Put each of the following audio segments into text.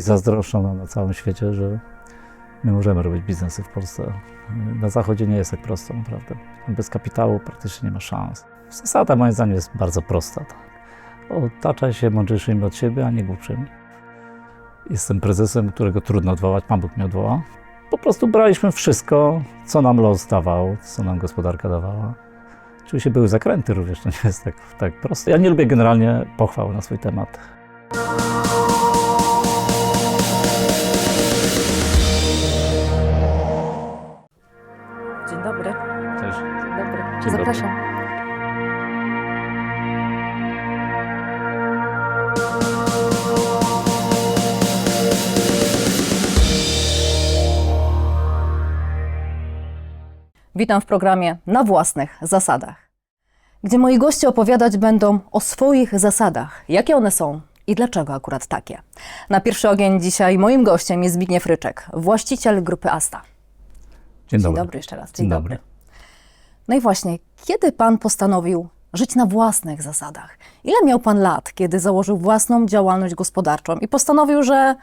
Zazdroszczą nam na całym świecie, że my możemy robić biznesy w Polsce. Na zachodzie nie jest tak prosto, naprawdę. Bez kapitału praktycznie nie ma szans. Zasada moim zdaniem jest bardzo prosta. Otaczaj się mądrzejszymi od siebie, a nie głupszymi. Jestem prezesem, którego trudno odwołać, Pan Bóg mnie odwoła. Po prostu braliśmy wszystko, co nam los dawał, co nam gospodarka dawała. Oczywiście były zakręty również, to nie jest tak, tak proste. Ja nie lubię generalnie pochwał na swój temat. Dzień. Dzień dobry. Zapraszam. Witam w programie Na własnych zasadach, gdzie moi goście opowiadać będą o swoich zasadach, jakie one są i dlaczego akurat takie. Na pierwszy ogień dzisiaj moim gościem jest Zbigniew Ryczek, właściciel grupy Asta. Dzień Dzień dobry. dobry jeszcze raz. Dzień, Dzień dobry. dobry. No i właśnie, kiedy pan postanowił żyć na własnych zasadach? Ile miał pan lat, kiedy założył własną działalność gospodarczą i postanowił, że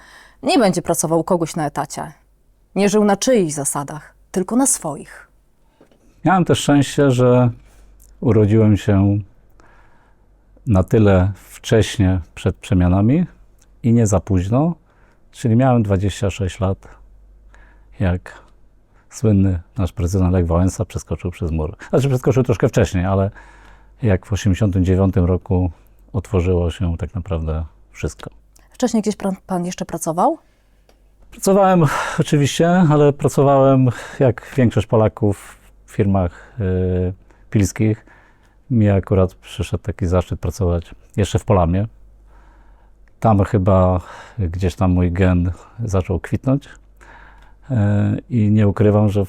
nie będzie pracował kogoś na etacie? Nie żył na czyichś zasadach, tylko na swoich. Miałem też szczęście, że urodziłem się na tyle wcześnie przed przemianami i nie za późno, czyli miałem 26 lat, jak słynny nasz prezydent Lech Wałęsa przeskoczył przez mur. Znaczy przeskoczył troszkę wcześniej, ale jak w 89 roku otworzyło się tak naprawdę wszystko. Wcześniej gdzieś pan, jeszcze pracował? Pracowałem oczywiście, ale pracowałem jak większość Polaków w firmach y, pilskich. Mi akurat przyszedł taki zaszczyt pracować jeszcze w Polamie. Tam chyba gdzieś tam mój gen zaczął kwitnąć i nie ukrywam, że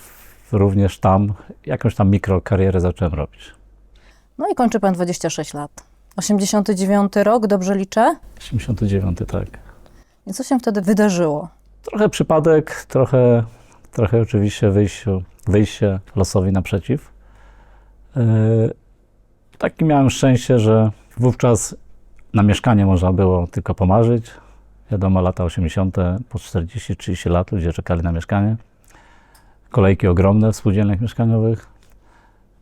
również tam jakąś tam mikrokarierę zacząłem robić. No i kończy pan 26 lat. 89 rok, dobrze liczę? 89, tak. I co się wtedy wydarzyło? Trochę przypadek, trochę, trochę oczywiście wyjściu, wyjście losowi naprzeciw. Yy, Taki miałem szczęście, że wówczas na mieszkanie można było tylko pomarzyć. Wiadomo, lata 80., po 40-30 lat ludzie czekali na mieszkanie. Kolejki ogromne w spółdzielniach mieszkaniowych.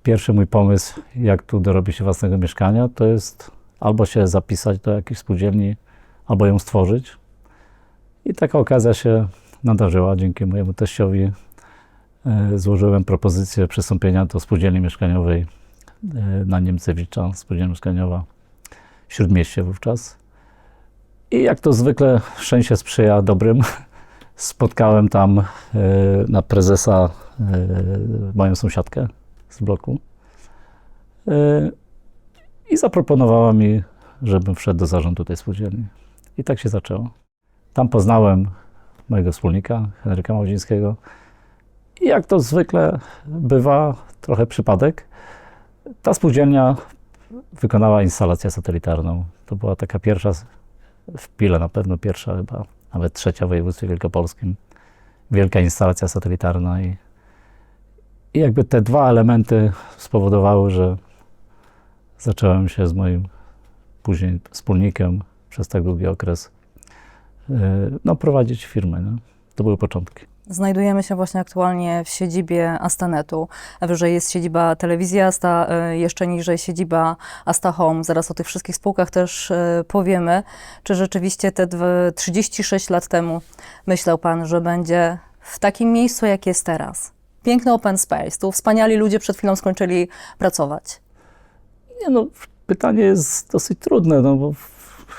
Pierwszy mój pomysł, jak tu dorobić się własnego mieszkania, to jest albo się zapisać do jakiejś spółdzielni, albo ją stworzyć. I taka okazja się nadarzyła. Dzięki mojemu teściowi e, złożyłem propozycję przystąpienia do spółdzielni mieszkaniowej e, na Niemcewicza, spółdzielnia mieszkaniowa w Śródmieście wówczas. I jak to zwykle szczęście sprzyja dobrym, spotkałem tam e, na prezesa e, moją sąsiadkę z bloku e, i zaproponowała mi, żebym wszedł do zarządu tej spółdzielni. I tak się zaczęło. Tam poznałem mojego wspólnika, Henryka Małdzińskiego. I jak to zwykle bywa, trochę przypadek, ta spółdzielnia wykonała instalację satelitarną. To była taka pierwsza, w Pile na pewno pierwsza chyba, nawet trzecia w województwie wielkopolskim. Wielka instalacja satelitarna i, i jakby te dwa elementy spowodowały, że zacząłem się z moim później wspólnikiem przez tak długi okres no, prowadzić firmę. No. To były początki. Znajdujemy się właśnie aktualnie w siedzibie Astanetu. Wyżej jest siedziba telewizji Asta, y, jeszcze niżej siedziba Asta Home. Zaraz o tych wszystkich spółkach też y, powiemy. Czy rzeczywiście te dwa- 36 lat temu myślał Pan, że będzie w takim miejscu, jak jest teraz? Piękny open space, tu wspaniali ludzie przed chwilą skończyli pracować. Nie no, pytanie jest dosyć trudne, no bo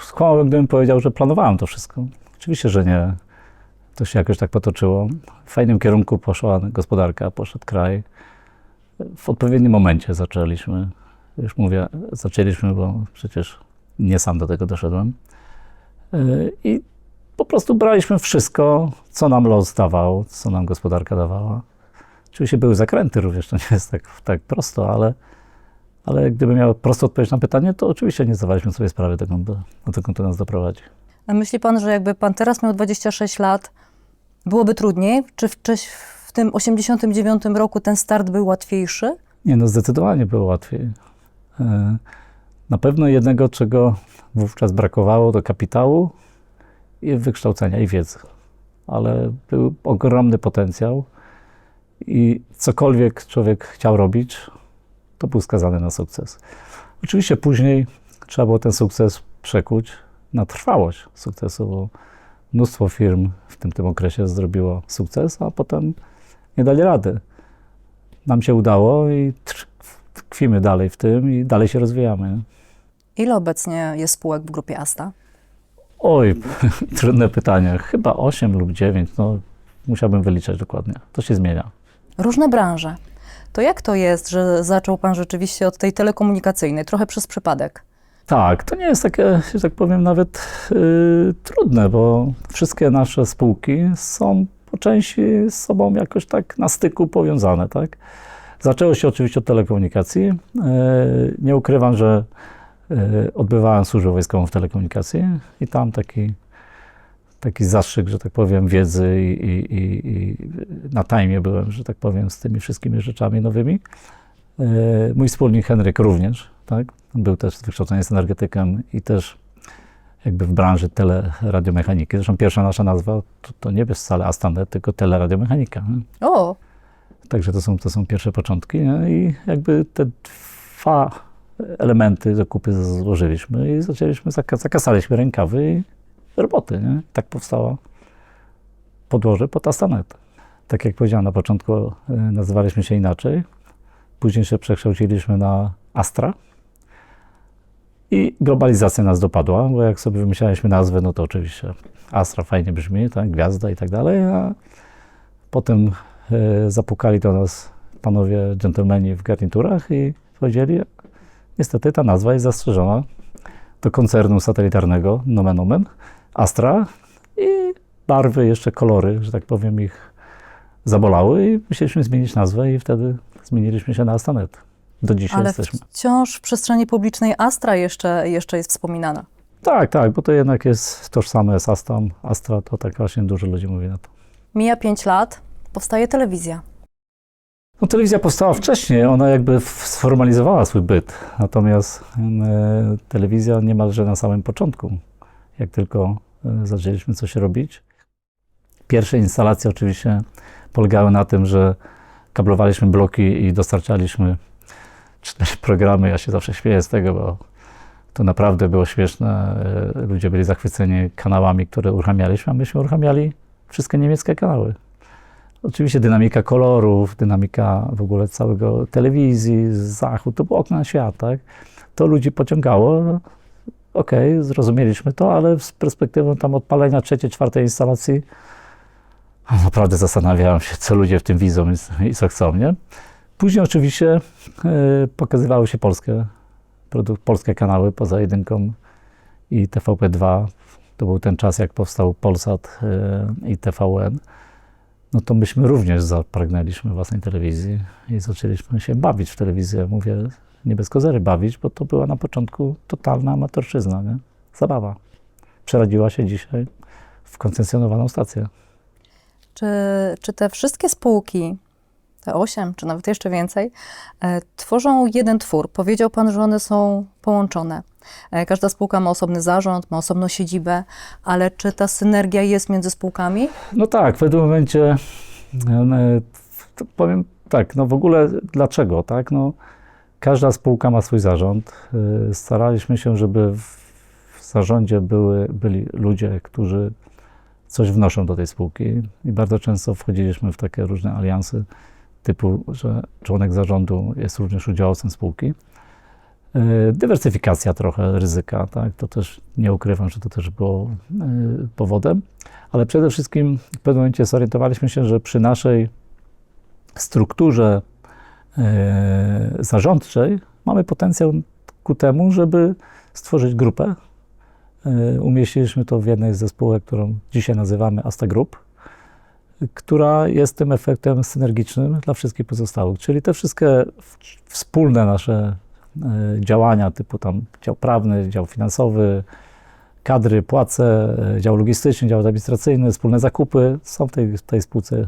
skłamałbym, gdybym powiedział, że planowałem to wszystko. Oczywiście, że nie. To się jakoś tak potoczyło. W fajnym kierunku poszła gospodarka, poszedł kraj. W odpowiednim momencie zaczęliśmy. Już mówię, zaczęliśmy, bo przecież nie sam do tego doszedłem. Yy, I po prostu braliśmy wszystko, co nam los dawał, co nam gospodarka dawała. Oczywiście były zakręty również, to nie jest tak, tak prosto, ale ale gdybym miał prostą odpowiedź na pytanie, to oczywiście nie zdawaliśmy sobie sprawy, dokąd, do, dokąd to nas doprowadzi. A myśli Pan, że jakby Pan teraz miał 26 lat, byłoby trudniej? Czy w, czy w tym 89 roku ten start był łatwiejszy? Nie, no zdecydowanie było łatwiej. E, Na pewno jednego, czego wówczas brakowało, to kapitału i wykształcenia, i wiedzy. Ale był ogromny potencjał i cokolwiek człowiek chciał robić, to był skazany na sukces. Oczywiście później trzeba było ten sukces przekuć na trwałość sukcesu, bo mnóstwo firm w tym, tym okresie zrobiło sukces, a potem nie dali rady. Nam się udało i tkwimy dalej w tym i dalej się rozwijamy. Ile obecnie jest spółek w grupie Asta? Oj, trudne pytanie. Chyba 8 lub 9, no musiałbym wyliczać dokładnie. To się zmienia. Różne branże. To jak to jest, że zaczął Pan rzeczywiście od tej telekomunikacyjnej, trochę przez przypadek? Tak, to nie jest takie, że tak powiem, nawet y, trudne, bo wszystkie nasze spółki są po części z sobą jakoś tak na styku powiązane, tak? Zaczęło się oczywiście od telekomunikacji. Y, nie ukrywam, że y, odbywałem służbę wojskową w telekomunikacji i tam taki, taki zastrzyk, że tak powiem, wiedzy i, i, i, i na tajmie byłem, że tak powiem, z tymi wszystkimi rzeczami nowymi. E, Mój wspólnik Henryk również, tak? Był też z wykształcenia jest energetykiem i też jakby w branży teleradiomechaniki. Zresztą pierwsza nasza nazwa to, to nie jest wcale Astanet, tylko teleradiomechanika. Nie? O, Także to są, to są pierwsze początki nie? i jakby te dwa elementy do kupy złożyliśmy i zaczęliśmy, zaka- zakasaliśmy rękawy i roboty. Nie? Tak powstała podłoże pod Astanet. Tak jak powiedziałem na początku, e, nazywaliśmy się inaczej. Później się przekształciliśmy na Astra. I globalizacja nas dopadła, bo jak sobie wymyślaliśmy nazwę, no to oczywiście Astra fajnie brzmi, tak, gwiazda i tak dalej, a potem e, zapukali do nas panowie dżentelmeni w garniturach i powiedzieli, niestety ta nazwa jest zastrzeżona do koncernu satelitarnego, nomen omen, Astra i barwy, jeszcze kolory, że tak powiem, ich zabolały i musieliśmy zmienić nazwę i wtedy zmieniliśmy się na Astanet. Do dzisiaj ale jesteśmy. wciąż w przestrzeni publicznej Astra jeszcze, jeszcze jest wspominana. Tak, tak, bo to jednak jest tożsame z Astam. Astra to tak właśnie dużo ludzi mówi na to. Mija 5 lat, powstaje telewizja. No, telewizja powstała wcześniej, ona jakby sformalizowała swój byt. Natomiast e, telewizja niemalże na samym początku, jak tylko e, zaczęliśmy coś robić. Pierwsze instalacje oczywiście polegały na tym, że kablowaliśmy bloki i dostarczaliśmy cztery programy. Ja się zawsze śmieję z tego, bo to naprawdę było śmieszne. E, Ludzie byli zachwyceni kanałami, które uruchamialiśmy, a myśmy uruchamiali wszystkie niemieckie kanały. Oczywiście dynamika kolorów, dynamika w ogóle całego telewizji, zachód, to było okno na świat, tak? To ludzi pociągało. Okej, zrozumieliśmy to, ale z perspektywą tam odpalenia trzeciej, czwartej instalacji naprawdę zastanawiałem się, co ludzie w tym widzą i, co chcą, nie? Później oczywiście e, pokazywały się polskie, produk- polskie kanały poza jedynką i TVP2. To był ten czas, jak powstał Polsat e, i TVN no to myśmy również zapragnęliśmy własnej telewizji i zaczęliśmy się bawić w telewizję. Mówię, nie bez kozery bawić, bo to była na początku totalna amatorszczyzna, nie? Zabawa. Przeradziła się dzisiaj w koncesjonowaną stację. Czy, czy te wszystkie spółki, te osiem, czy nawet jeszcze więcej, e, tworzą jeden twór? Powiedział Pan, że one są połączone. E, każda spółka ma osobny zarząd, ma osobną siedzibę, ale czy ta synergia jest między spółkami? No tak, w pewnym momencie e, powiem tak, no w ogóle dlaczego, tak? No, każda spółka ma swój zarząd. E, Staraliśmy się, żeby w zarządzie były, byli ludzie, którzy coś wnoszą do tej spółki i bardzo często wchodziliśmy w takie różne alianse typu, że członek zarządu jest również udziałowcem spółki. E, Dywersyfikacja trochę ryzyka, tak? To też nie ukrywam, że to też było e, powodem ale przede wszystkim w pewnym momencie zorientowaliśmy się, że przy naszej strukturze e, zarządczej mamy potencjał ku temu, żeby stworzyć grupę. E, umieściliśmy to w jednej ze spółek, którą dzisiaj nazywamy Asta Group, która jest tym efektem synergicznym dla wszystkich pozostałych. Czyli te wszystkie wspólne nasze e, działania, typu tam dział prawny, dział finansowy, kadry, płace, e, dział logistyczny, dział administracyjny, wspólne zakupy są w tej, w tej spółce.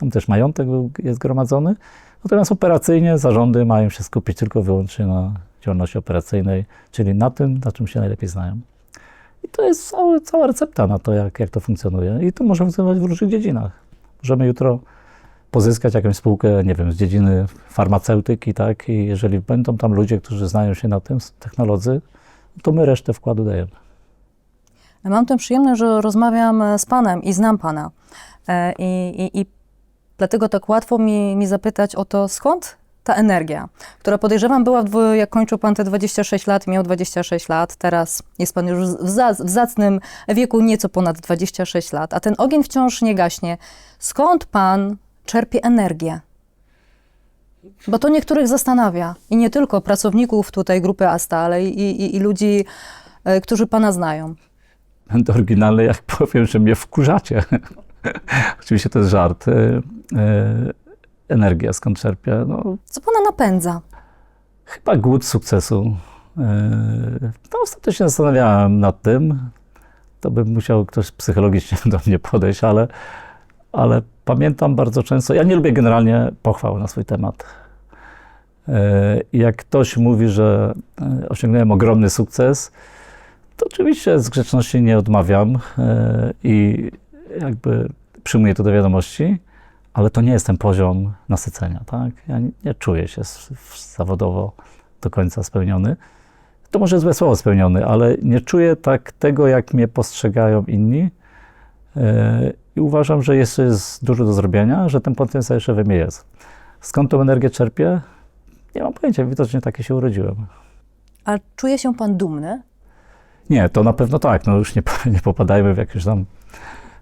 Tam też majątek jest gromadzony. Natomiast operacyjnie zarządy mają się skupić tylko wyłącznie na działalności operacyjnej, czyli na tym, na czym się najlepiej znają. I to jest całe, cała recepta na to, jak, jak to funkcjonuje. I to może funkcjonować w różnych dziedzinach. Możemy jutro pozyskać jakąś spółkę, nie wiem, z dziedziny farmaceutyki, tak? I jeżeli będą tam ludzie, którzy znają się na tym, z technologii, to my resztę wkładu dajemy. Mam tę przyjemność, że rozmawiam z Panem i znam Pana. E, I, i, i dlatego tak łatwo mi, mi zapytać o to, skąd ta energia, która podejrzewam była, w jak kończył Pan te 26 lat, miał 26 lat, teraz jest Pan już w, za, w zacnym wieku nieco ponad 26 lat, a ten ogień wciąż nie gaśnie. Skąd Pan czerpie energię? Bo to niektórych zastanawia i nie tylko pracowników tutaj grupy Asta, ale i, i, i ludzi, e, którzy Pana znają. Będę oryginalny, jak powiem, że mnie wkurzacie. Oczywiście to jest żart. E, e, energia skąd czerpię? No, Co Pana napędza? chyba głód sukcesu. E, no, ostatnio się zastanawiałem nad tym. To by musiał ktoś psychologicznie do mnie podejść, ale, ale pamiętam bardzo często, ja nie lubię generalnie pochwał na swój temat. I Jak ktoś mówi, że e, osiągnąłem ogromny sukces, to oczywiście z grzeczności nie odmawiam i jakby przyjmuję to do wiadomości, ale to nie jest ten poziom nasycenia, tak? Ja nie, nie czuję się zawodowo do końca spełniony. To może złe słowo spełniony, ale nie czuję tak tego, jak mnie postrzegają inni. E, I uważam, że jeszcze jest dużo do zrobienia, że ten potencjał jeszcze we mnie jest. Skąd tą energię czerpię? Nie mam pojęcia, widocznie takie się urodziłem. A czuje się Pan dumny? Nie, to na pewno tak. No już nie, nie popadajmy w jakieś tam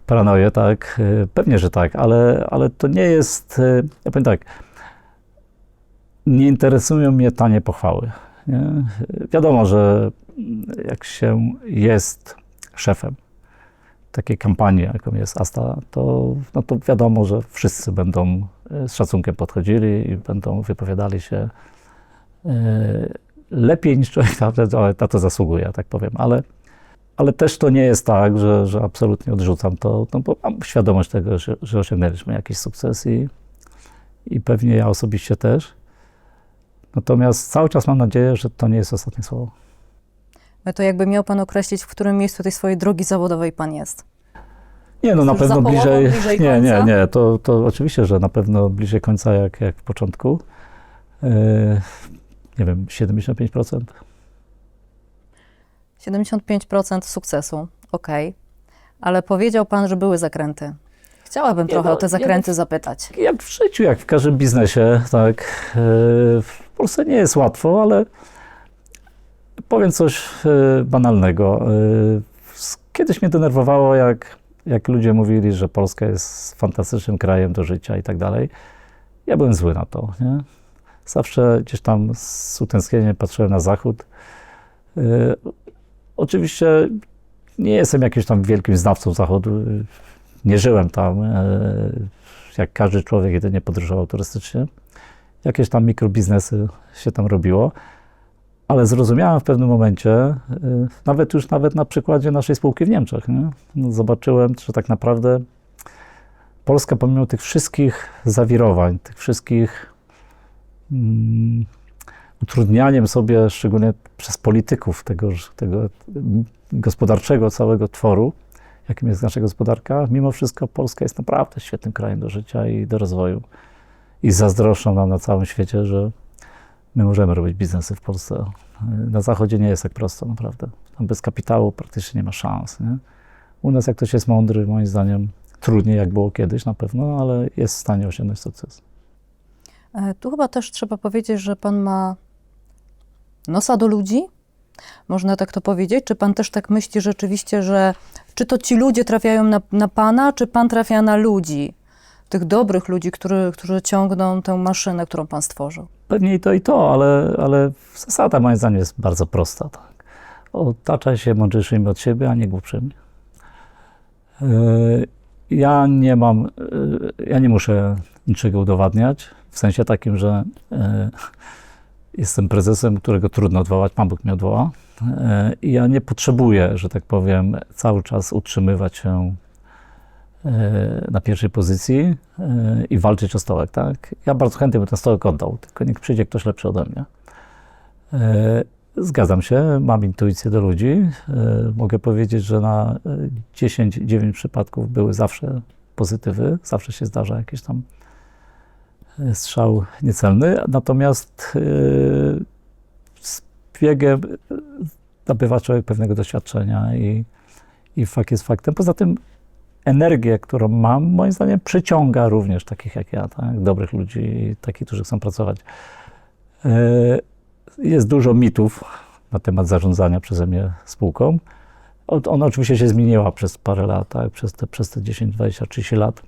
paranoję, tak. Y, Pewnie, że tak, ale, ale to nie jest. y, Ja powiem tak. Nie interesują mnie tanie pochwały. Nie? Wiadomo, że jak się jest szefem takiej kampanii, jaką jest Asta, to, no to wiadomo, że wszyscy będą y, z szacunkiem podchodzili i będą wypowiadali się lepiej niż człowiek na to zasługuje, tak powiem, ale, ale też to nie jest tak, że, że absolutnie odrzucam to, no bo mam świadomość tego, że, że osiągnęliśmy jakiś sukces i, i pewnie ja osobiście też. Natomiast cały czas mam nadzieję, że to nie jest ostatnie słowo. No To jakby miał Pan określić, w którym miejscu tej swojej drogi zawodowej Pan jest. Nie, no na pewno połową, bliżej. bliżej nie, nie, nie. To, to oczywiście, że na pewno bliżej końca jak, jak w początku. Yy, nie wiem, 75%. 75% sukcesu, okej. Ale powiedział Pan, że były zakręty. Chciałabym trochę no, o te zakręty zapytać. Jak w życiu, jak w każdym biznesie, tak. Yy, W Polsce nie jest łatwo, ale powiem coś yy, banalnego. Yy, s- Kiedyś mnie denerwowało, jak, jak ludzie mówili, że Polska jest fantastycznym krajem do życia i tak dalej. Ja byłem zły na to. Nie? Zawsze gdzieś tam z utęsknieniem patrzyłem na zachód. Yy, Oczywiście nie jestem jakimś tam wielkim znawcą zachodu. Nie żyłem tam. yy, jak każdy człowiek jedynie podróżował turystycznie. Jakieś tam mikrobiznesy się tam robiło, ale zrozumiałem w pewnym momencie, y, nawet już nawet na przykładzie naszej spółki w Niemczech, nie? No, zobaczyłem, że tak naprawdę Polska pomimo tych wszystkich zawirowań, tych wszystkich mm, utrudnianiem sobie, szczególnie przez polityków tego, tego gospodarczego całego tworu, jakim jest nasza gospodarka, mimo wszystko Polska jest naprawdę świetnym krajem do życia i do rozwoju. I zazdroszczą nam na całym świecie, że my możemy robić biznesy w Polsce. Na Zachodzie nie jest tak prosto, naprawdę. Tam bez kapitału praktycznie nie ma szans. Nie? U nas, jak ktoś jest mądry, moim zdaniem, trudniej jak było kiedyś na pewno, ale jest w stanie osiągnąć sukces. E, Tu chyba też trzeba powiedzieć, że Pan ma nosa do ludzi. Można tak to powiedzieć? Czy Pan też tak myśli rzeczywiście, że czy to ci ludzie trafiają na, na Pana, czy Pan trafia na ludzi? Tych dobrych ludzi, którzy, którzy ciągną tę maszynę, którą Pan stworzył. Pewnie i to, i to, ale, ale zasada moim zdaniem jest bardzo prosta. Tak? Otaczaj się mądrzejszymi od siebie, a nie głupszymi. Yy, Ja nie mam, yy, ja nie muszę niczego udowadniać, w sensie takim, że yy, jestem prezesem, którego trudno odwołać, Pan Bóg mnie odwoła. Yy, I ja nie potrzebuję, że tak powiem, cały czas utrzymywać się yy, na pierwszej pozycji yy, i walczyć o stołek, tak? Ja bardzo chętnie bym ten stołek oddał, tylko niech przyjdzie ktoś lepszy ode mnie. Zgadzam się, mam intuicję do ludzi. E, Mogę powiedzieć, że na e, 10-9 przypadków były zawsze pozytywy, zawsze się zdarza jakiś tam e, strzał niecelny, natomiast e, z biegiem nabywa człowiek pewnego doświadczenia i, i fakt jest faktem. Poza tym energię, którą mam, moim zdaniem przyciąga również takich jak ja, tak? dobrych ludzi, takich, którzy chcą pracować. E, Jest dużo mitów na temat zarządzania przeze mnie spółką. Ona oczywiście się zmieniła przez parę lat, tak? przez, te, przez te 10, 20, 30 lat.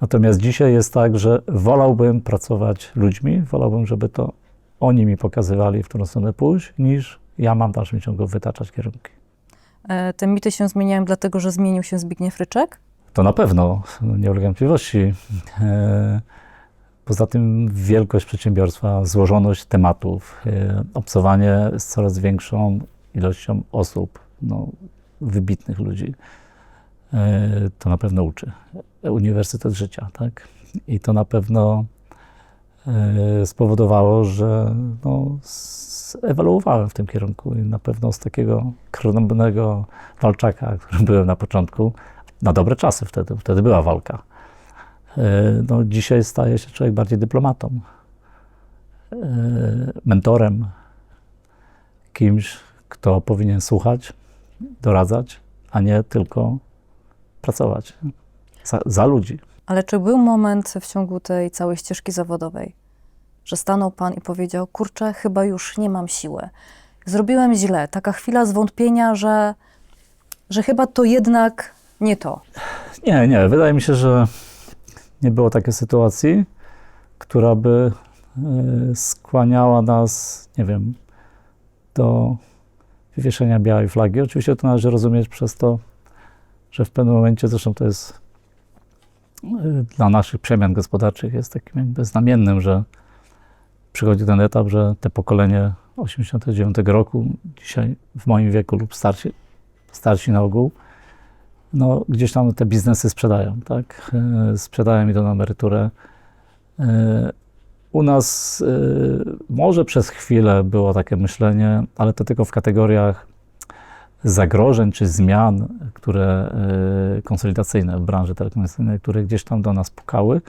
Natomiast dzisiaj jest tak, że wolałbym pracować ludźmi, wolałbym, żeby to oni mi pokazywali, w którą stronę pójść, niż ja mam w dalszym ciągu wytaczać kierunki. E, Te mity się zmieniają dlatego, że zmienił się Zbigniew Ryczek? To na pewno, nie ulega wątpliwości. E, Poza tym wielkość przedsiębiorstwa, złożoność tematów, e, obcowanie z coraz większą ilością osób, no, wybitnych ludzi, to na pewno uczy. Uniwersytet życia, tak? I to na pewno e, spowodowało, że no, ewoluowałem w tym kierunku i na pewno z takiego krnąbnego walczaka, którym byłem na początku, na dobre czasy wtedy, wtedy była walka. E, No, dzisiaj staje się człowiek bardziej dyplomatą, e, mentorem, kimś, kto powinien słuchać, doradzać, a nie tylko pracować za, za ludzi. Ale czy był moment w ciągu tej całej ścieżki zawodowej, że stanął pan i powiedział: Kurczę, chyba już nie mam siły. Zrobiłem źle. Taka chwila zwątpienia, że, że chyba to jednak nie to. Nie, nie, wydaje mi się, że nie było takiej sytuacji, która by e, skłaniała nas, nie wiem, do wywieszenia białej flagi. Oczywiście to należy rozumieć przez to, że w pewnym momencie, zresztą to jest e, dla naszych przemian gospodarczych jest takim jakby znamiennym, że przychodzi ten etap, że te pokolenie 89 roku, dzisiaj w moim wieku lub starsi, starsi na ogół, no, gdzieś tam te biznesy sprzedają, tak? E, Sprzedają i to na emeryturę. E, U nas może przez chwilę było takie myślenie, ale to tylko w kategoriach zagrożeń czy zmian, które e, konsolidacyjne w branży telekomunikacyjnej, które gdzieś tam do nas pukały.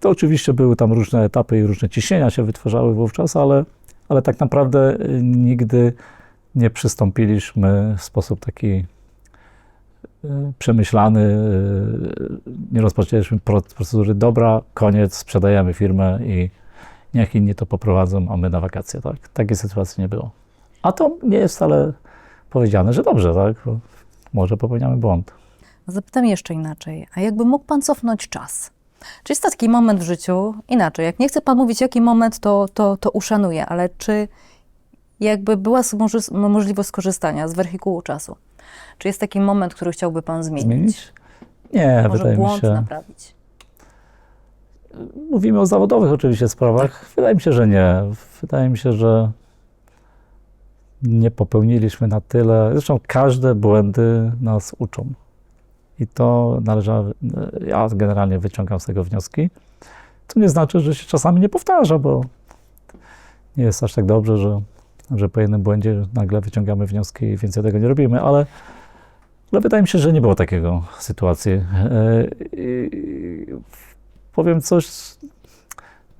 To oczywiście były tam różne etapy i różne ciśnienia się wytwarzały wówczas, ale, ale tak naprawdę e, nigdy nie przystąpiliśmy w sposób taki e, przemyślany, nie rozpoczęliśmy pro- procedury, dobra, koniec, sprzedajemy firmę i niech inni to poprowadzą, a my na wakacje, tak? Takiej sytuacji nie było. A to nie jest wcale powiedziane, że dobrze, tak? Może popełniamy błąd. Zapytam jeszcze inaczej. A jakby mógł pan cofnąć czas? Czy jest taki moment w życiu, inaczej, jak nie chce pan mówić, jaki moment, to, to, to uszanuję, ale czy jakby była możliwość skorzystania z wehikułu czasu? Czy jest taki moment, który chciałby pan zmienić? Zmienić? Nie, Może wydaje mi błąd się. naprawić? Mówimy o zawodowych oczywiście sprawach. Wydaje mi się, że nie. Wydaje mi się, że nie popełniliśmy na tyle. Zresztą każde błędy nas uczą. I to należało, ja generalnie wyciągam z tego wnioski. To nie znaczy, że się czasami nie powtarza, bo nie jest aż tak dobrze, że, że po jednym błędzie nagle wyciągamy wnioski i więcej tego nie robimy, ale, ale wydaje mi się, że nie było takiego sytuacji. E, powiem coś,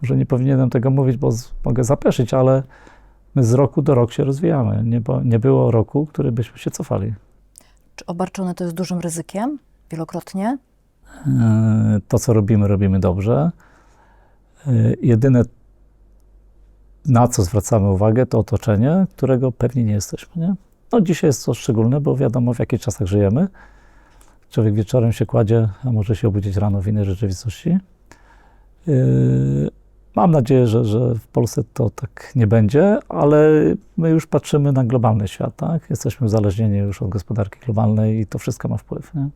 może nie powinienem tego mówić, bo z, mogę zapeszyć, ale my z roku do roku się rozwijamy. Nie, bo, nie było roku, który byśmy się cofali. Czy obarczone to jest dużym ryzykiem? Wielokrotnie? E, To, co robimy, robimy dobrze. E, Jedyne, na co zwracamy uwagę, to otoczenie, którego pewnie nie jesteśmy. Nie? No, dzisiaj jest to szczególne, bo wiadomo, w jakich czasach żyjemy. Człowiek wieczorem się kładzie, a może się obudzić rano w innej rzeczywistości. E, Mam nadzieję, że, że w Polsce to tak nie będzie, ale my już patrzymy na globalny świat. Tak? Jesteśmy uzależnieni już od gospodarki globalnej i to wszystko ma wpływ. Nie?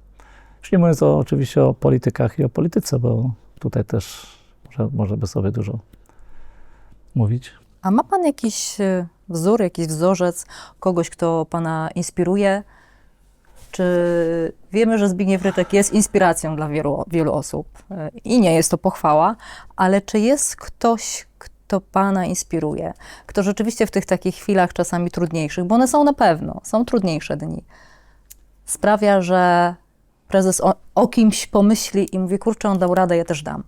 Już nie mówiąc o, oczywiście o politykach i o polityce, bo tutaj też może, może by sobie dużo mówić. A ma pan jakiś e, wzór, jakiś wzorzec, kogoś, kto pana inspiruje? Czy wiemy, że Zbigniew Rytek jest inspiracją dla wielu, wielu osób i nie jest to pochwała, ale czy jest ktoś, kto Pana inspiruje, kto rzeczywiście w tych takich chwilach czasami trudniejszych, bo one są na pewno, są trudniejsze dni, sprawia, że prezes o, o kimś pomyśli i mówi, kurczę, on dał radę, ja też dam.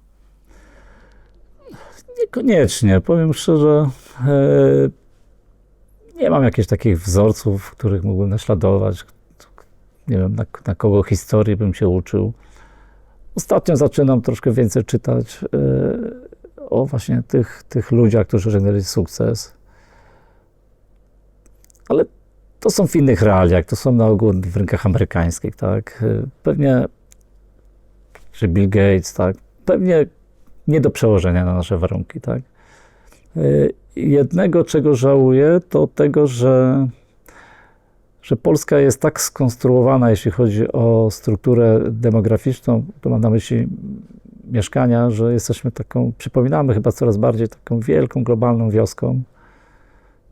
Niekoniecznie. Powiem szczerze, e, nie mam jakichś takich wzorców, których mógłbym naśladować. Nie wiem, na, na kogo historii bym się uczył. Ostatnio zaczynam troszkę więcej czytać e, o właśnie tych, tych ludziach, którzy osiągnęli sukces. Ale to są w innych realiach, to są na ogół w rynkach amerykańskich, tak? E, Pewnie, że Bill Gates, tak? Pewnie nie do przełożenia na nasze warunki, tak? Y, Jednego, czego żałuję, to tego, że, że Polska jest tak skonstruowana, jeśli chodzi o strukturę demograficzną, to mam na myśli mieszkania, że jesteśmy taką, przypominamy chyba coraz bardziej taką wielką, globalną wioską.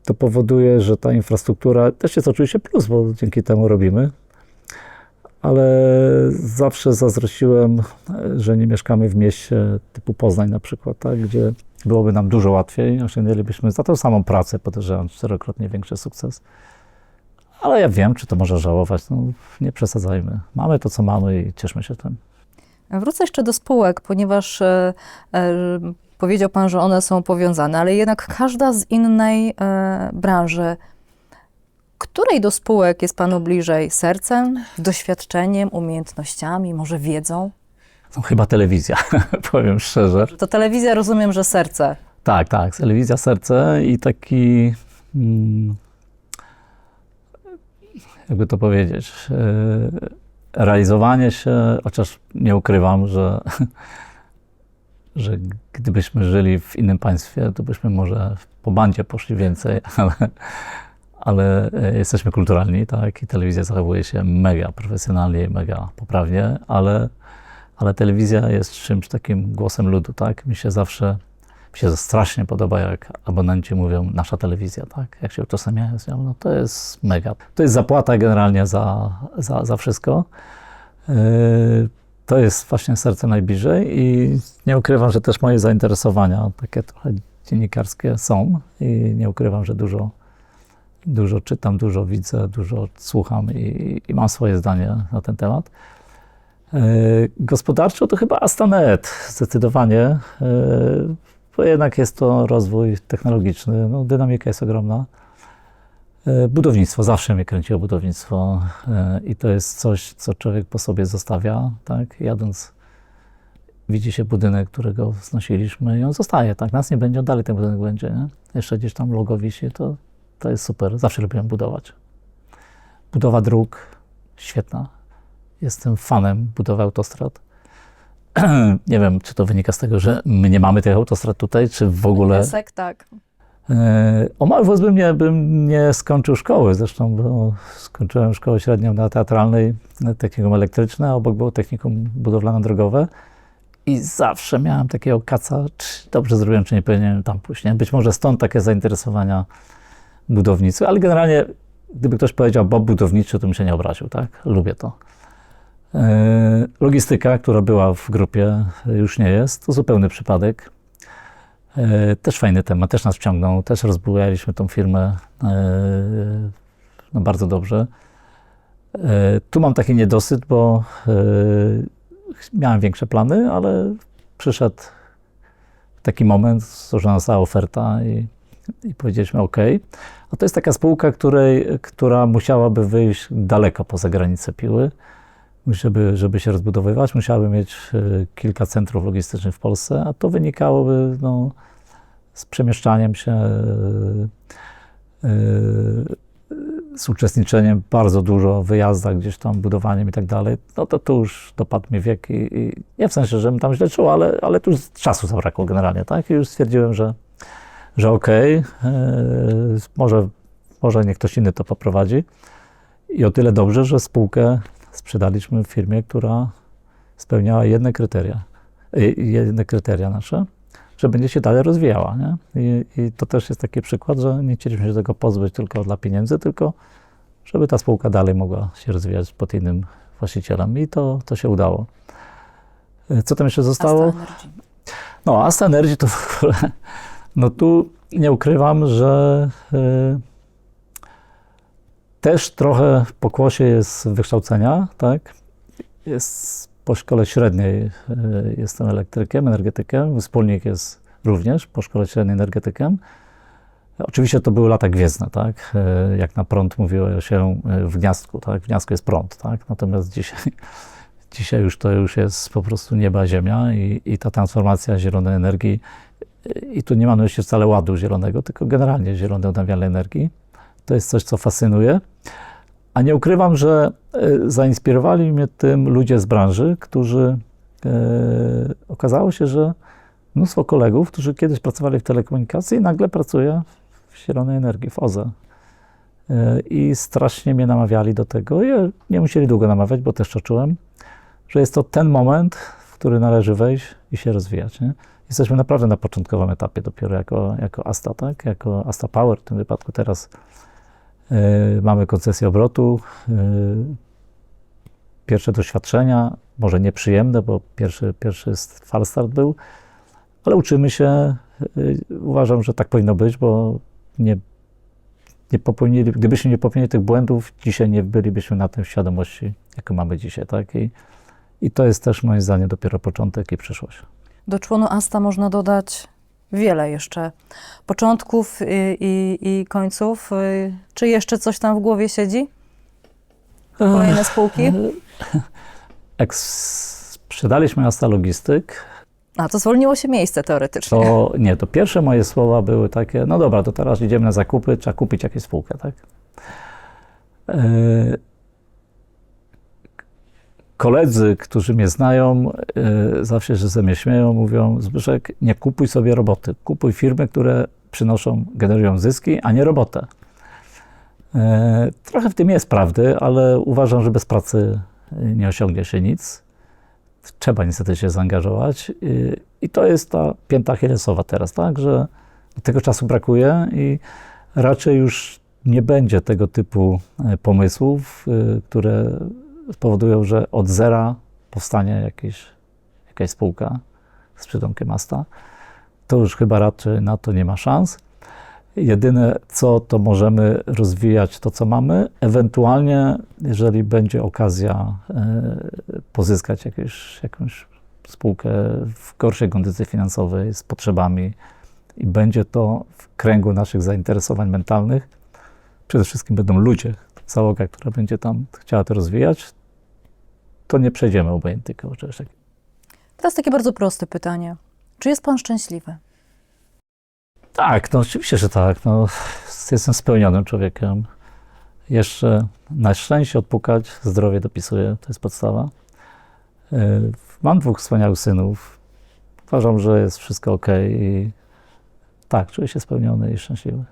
To powoduje, że ta infrastruktura też jest oczywiście plus, bo dzięki temu robimy, ale zawsze zazdrościłem, że nie mieszkamy w mieście typu Poznań na przykład, tak, gdzie byłoby nam dużo łatwiej, osiągnęlibyśmy za tą samą pracę, podejrzewam, czterokrotnie większy sukces. Ale ja wiem, czy to może żałować, no nie przesadzajmy. Mamy to, co mamy i cieszmy się tym. Wrócę jeszcze do spółek, ponieważ e, e, powiedział Pan, że one są powiązane, ale jednak każda z innej e, branży. Której do spółek jest Panu bliżej sercem, doświadczeniem, umiejętnościami, może wiedzą? No, chyba telewizja, powiem szczerze. To telewizja, rozumiem, że serce. Tak, tak, telewizja serce i taki, mm, jakby to powiedzieć, e, realizowanie się, chociaż nie ukrywam, że, że gdybyśmy żyli w innym państwie, to byśmy może po bandzie poszli więcej, ale, ale e, jesteśmy kulturalni, tak, i telewizja zachowuje się mega profesjonalnie i mega poprawnie, ale, ale telewizja jest czymś takim głosem ludu, tak, mi się zawsze mi się strasznie podoba, jak abonenci mówią nasza telewizja, tak? Jak się utożsamiają z nią, no to jest mega. To jest zapłata generalnie za, za, za wszystko. Yy, To jest właśnie serce najbliżej i nie ukrywam, że też moje zainteresowania takie trochę dziennikarskie są i nie ukrywam, że dużo, dużo czytam, dużo widzę, dużo słucham i, i mam swoje zdanie na ten temat. Yy, Gospodarczo to chyba Astanet zdecydowanie, yy, bo jednak jest to rozwój technologiczny, no, dynamika jest ogromna. Yy, Budownictwo, zawsze mnie kręciło budownictwo yy, i to jest coś, co człowiek po sobie zostawia, tak, jadąc widzi się budynek, którego znosiliśmy i on zostaje, tak, nas nie będzie, dalej ten budynek będzie, nie? Jeszcze gdzieś tam logo wisi, to, to jest super, zawsze lubiłem budować. Budowa dróg, świetna, jestem fanem budowy autostrad. Nie wiem, czy to wynika z tego, że my nie mamy tych autostrad tutaj, czy w ogóle. Piesek, tak. E, O mały włos bym nie, bym nie skończył szkoły. Zresztą bo skończyłem szkołę średnią na teatralnej, technikum elektryczne, a obok było technikum budowlano-drogowe. I zawsze miałem takiego kaca, czy dobrze zrobiłem, czy nie powinienem tam pójść. Nie? Być może stąd takie zainteresowania budownictwem, ale generalnie, gdyby ktoś powiedział Bob budowniczy, to bym się nie obraził, tak? Lubię to. E, Logistyka, która była w grupie, już nie jest. To zupełny przypadek. E, Też fajny temat, też nas wciągnął, też rozbujaliśmy tą firmę e, no bardzo dobrze. Tu mam taki niedosyt, bo miałem większe plany, ale przyszedł taki moment, że nastała oferta i, i powiedzieliśmy OK. A to jest taka spółka, której, która musiałaby wyjść daleko poza granice Piły żeby, żeby się rozbudowywać, musiałaby mieć e, kilka centrów logistycznych w Polsce, a to wynikałoby no, z przemieszczaniem się, e, e, z uczestniczeniem bardzo dużo w wyjazdach, gdzieś tam budowaniem i tak dalej. No to tu już dopadł mi wiek i, i nie w sensie, że tam źle czuł, ale, ale tu już czasu zabrakło generalnie, tak? I już stwierdziłem, że, że okej, może, może niech ktoś inny to poprowadzi. I o tyle dobrze, że spółkę sprzedaliśmy firmie, która spełniała jedne kryteria, y, jedne kryteria nasze, że będzie się dalej rozwijała. Nie? I, I to też jest taki przykład, że nie chcieliśmy się tego pozbyć tylko dla pieniędzy, tylko żeby ta spółka dalej mogła się rozwijać pod innym właścicielem. I to, to się udało. Y, Co tam jeszcze zostało? Asta Energy. No, Asta Energy to w ogóle No tu nie ukrywam, że y, też trochę w pokłosie jest wykształcenia, tak? Jest po szkole średniej y, jestem elektrykiem, energetykiem, wspólnik jest również po szkole średniej energetykiem. Oczywiście to były lata gwiezdne, tak? Y, Jak na prąd mówiło się y, w gniazdku, tak? W gniazdku jest prąd, tak? Natomiast dzisiaj, dzisiaj już to już jest po prostu nieba, ziemia i, i ta transformacja zielonej energii i tu nie mam na myśli wcale ładu zielonego, tylko generalnie zielonej odnawialnej energii. To jest coś, co fascynuje. A nie ukrywam, że e, zainspirowali mnie tym ludzie z branży, którzy e, okazało się, że mnóstwo kolegów, którzy kiedyś pracowali w telekomunikacji, nagle pracuje w zielonej energii, w OZE. E, I strasznie mnie namawiali do tego. Ja nie musieli długo namawiać, bo też to czułem, że jest to ten moment, w który należy wejść i się rozwijać. Nie? Jesteśmy naprawdę na początkowym etapie dopiero jako, jako Asta, tak? Jako Asta Power w tym wypadku teraz mamy koncesję obrotu, y, pierwsze doświadczenia, może nieprzyjemne, bo pierwszy, pierwszy falstart był, ale uczymy się. Y, uważam, że tak powinno być, bo nie, nie popełnili, gdybyśmy nie popełnili tych błędów, dzisiaj nie bylibyśmy na tym świadomości, jaką mamy dzisiaj, tak? I, i to jest też moim zdaniem dopiero początek i przyszłość. Do członu Asta można dodać wiele jeszcze początków i, i, i końców. Y, Czy jeszcze coś tam w głowie siedzi? Kolejne spółki? Jak sprzedaliśmy Asta Logistyk, A, to zwolniło się miejsce teoretycznie. to nie, to pierwsze moje słowa były takie, no dobra, to teraz idziemy na zakupy, trzeba kupić jakąś spółkę, tak? E, Koledzy, którzy mnie znają, e, zawsze się ze mnie śmieją, mówią, Zbyszek, nie kupuj sobie roboty, kupuj firmy, które przynoszą, generują zyski, a nie robotę. E, Trochę w tym jest prawdy, ale uważam, że bez pracy nie osiągnie się nic. Trzeba niestety się zaangażować. I- I to jest ta pięta achillesowa teraz, tak, że tego czasu brakuje i raczej już nie będzie tego typu e, pomysłów, które spowodują, że od zera powstanie jakieś, jakaś spółka z przydomkiem Asta. To już chyba raczej na to nie ma szans. Jedyne co, to możemy rozwijać to, co mamy. Ewentualnie, jeżeli będzie okazja e, pozyskać jakieś, jakąś spółkę w gorszej kondycji finansowej z potrzebami i będzie to w kręgu naszych zainteresowań mentalnych, przede wszystkim będą ludzie, załoga, która będzie tam chciała to rozwijać, to nie przejdziemy obojętnie koło czegoś takiego. Teraz takie bardzo proste pytanie. Czy jest pan szczęśliwy? Tak, no oczywiście, że tak. No, jestem spełnionym człowiekiem. Jeszcze na szczęście odpukać, zdrowie dopisuję, to jest podstawa. Yy, Mam dwóch wspaniałych synów. Uważam, że jest wszystko ok i tak, czuję się spełniony i szczęśliwy.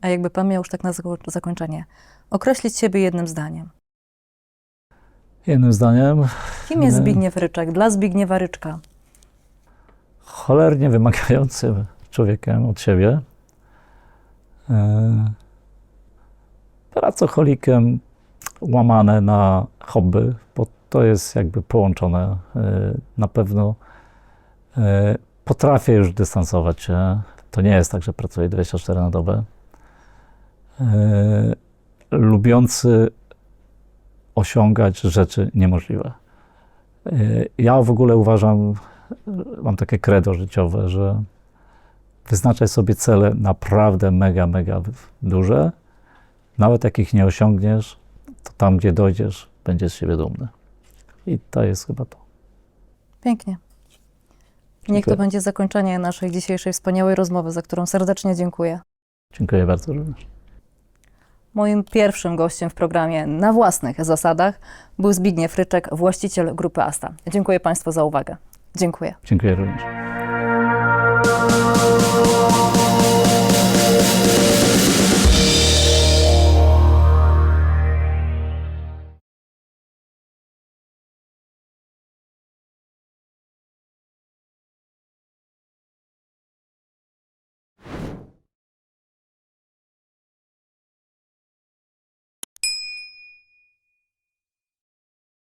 A jakby pan miał już tak na zako- zakończenie, określić siebie jednym zdaniem. Jednym zdaniem, Kim jest Nie. Zbigniew Ryczek dla Zbigniewa Ryczka? cholernie wymagającym człowiekiem od siebie. Yy, Pracocholikiem łamane na hobby, bo to jest jakby połączone. Yy, Na pewno yy, potrafię już dystansować się. To nie jest tak, że pracuję 24 na dobę. Lubiący osiągać rzeczy niemożliwe. Yy, Ja w ogóle uważam, mam takie credo życiowe, że wyznaczaj sobie cele naprawdę mega, mega duże. Nawet jak ich nie osiągniesz, to tam, gdzie dojdziesz, będziesz z siebie dumny. I to jest chyba to. Pięknie. Niech to będzie zakończenie naszej dzisiejszej wspaniałej rozmowy, za którą serdecznie dziękuję. Dziękuję bardzo również. Moim pierwszym gościem w programie na własnych zasadach był Zbigniew Ryczek, właściciel grupy Asta. Dziękuję Państwu za uwagę. Dziękuję. Dziękuję również.